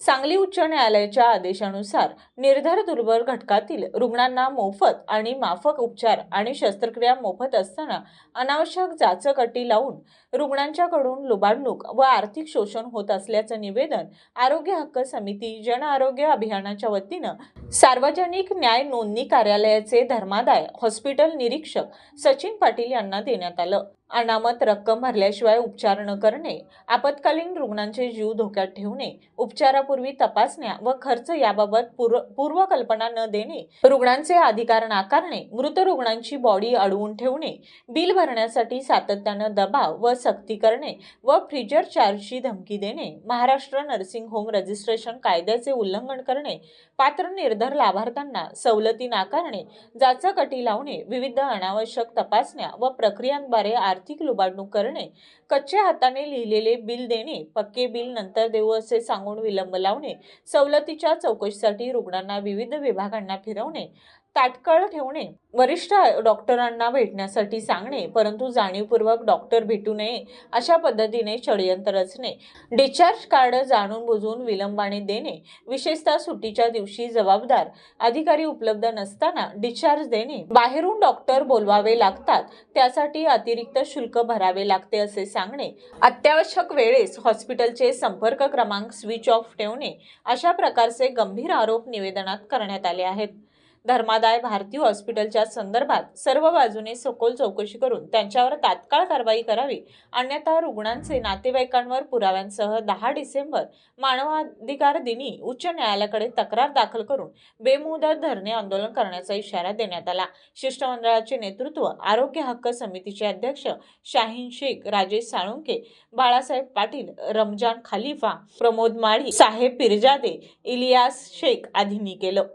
सांगली उच्च न्यायालयाच्या आदेशानुसार निर्धार दुर्बल घटकातील रुग्णांना मोफत आणि माफक उपचार आणि शस्त्रक्रिया मोफत असताना अनावश्यक जाचक अटी लावून रुग्णांच्याकडून लुबाडणूक व आर्थिक शोषण होत असल्याचं निवेदन आरोग्य हक्क समिती जन आरोग्य अभियानाच्या वतीनं सार्वजनिक न्याय नोंदणी कार्यालयाचे धर्मादाय हॉस्पिटल निरीक्षक सचिन पाटील यांना देण्यात आलं. अनामत रक्कम भरल्याशिवाय उपचार न करणे आपत्कालीन रुग्णांचे जीव धोक्यात ठेवणे करण्यापूर्वी तपासण्या व खर्च याबाबत पूर्व पूर्वकल्पना न देणे रुग्णांचे अधिकार नाकारणे मृत रुग्णांची बॉडी अडवून ठेवणे बिल भरण्यासाठी सातत्यानं दबाव व सक्ती करणे व फ्रीजर चार्जची धमकी देणे महाराष्ट्र नर्सिंग होम रजिस्ट्रेशन कायद्याचे उल्लंघन करणे पात्र निर्धर लाभार्थ्यांना सवलती नाकारणे जाचकटी लावणे विविध अनावश्यक तपासण्या व प्रक्रियांद्वारे आर्थिक लुबाडणूक करणे कच्च्या हाताने लिहिलेले बिल देणे पक्के बिल नंतर देऊ असे सांगून विलंब लावणे सवलतीच्या चौकशीसाठी रुग्णांना विविध विभागांना फिरवणे ताटकळ ठेवणे वरिष्ठ डॉक्टरांना भेटण्यासाठी सांगणे परंतु जाणीवपूर्वक डॉक्टर भेटू नये अशा पद्धतीने षडयंत्र रचणे डिस्चार्ज कार्ड जाणून बुजून विलंबाने देणे विशेषतः सुट्टीच्या दिवशी जबाबदार अधिकारी उपलब्ध नसताना डिस्चार्ज देणे बाहेरून डॉक्टर बोलवावे लागतात त्यासाठी अतिरिक्त शुल्क भरावे लागते असे सांगणे अत्यावश्यक वेळेस हॉस्पिटलचे संपर्क क्रमांक स्विच ऑफ ठेवणे अशा प्रकारचे गंभीर आरोप निवेदनात करण्यात आले आहेत. धर्मादाय भारती हॉस्पिटलच्या संदर्भात सर्व बाजूने सखोल चौकशी करून त्यांच्यावर तात्काळ कारवाई करावी. अन्यथा रुग्णांचे नातेवाईकांवर पुराव्यांसह दहा डिसेंबर मानवाधिकार दिनी उच्च न्यायालयाकडे तक्रार दाखल करून बेमुदत धरणे आंदोलन करण्याचा इशारा देण्यात आला. शिष्टमंडळाचे नेतृत्व आरोग्य हक्क समितीचे अध्यक्ष शाहीन शेख राजेश साळुंके बाळासाहेब पाटील रमजान खलिफा प्रमोद माळी साहेब पिरजादे इलियास शेख आदींनी केलं.